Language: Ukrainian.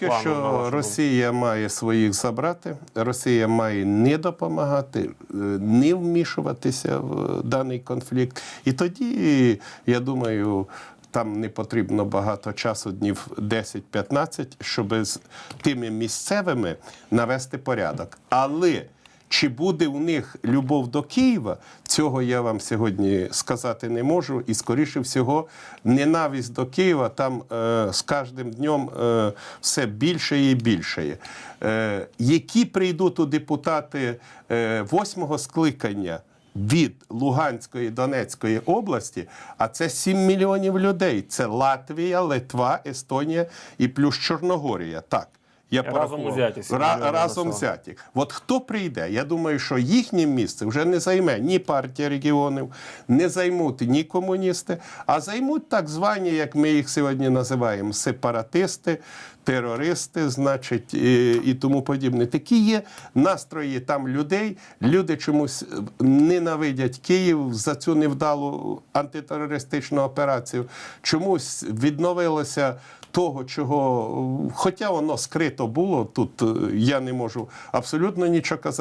Поки плану, що? Росія має своїх забрати, Росія має не допомагати, е, не вмішуватися в даний конфлікт. І тоді, я думаю, там не потрібно багато часу, днів 10-15, щоб з тими місцевими навести порядок. Але чи буде у них любов до Києва, цього я вам сьогодні сказати не можу. І, скоріше всього, ненависть до Києва там е, з кожним днем е, все більше і більше. Е, які прийдуть у депутати е, восьмого скликання? Від Луганської Донецької області, а це 7 мільйонів людей. Це Латвія, Литва, Естонія і плюс Чорногорія. Так. Я Разом узяті Ра- разом взяті. От хто прийде? Я думаю, що їхнє місце вже не займе ні партія регіонів, не займуть ні комуністи, а займуть так звані, як ми їх сьогодні називаємо, сепаратисти, терористи, значить, і, і тому подібне. Такі є настрої там людей. Люди чомусь ненавидять Київ за цю невдалу антитерористичну операцію. Чомусь відновилося того, чого, хоча воно скрито було, тут е, я не можу абсолютно нічого казати.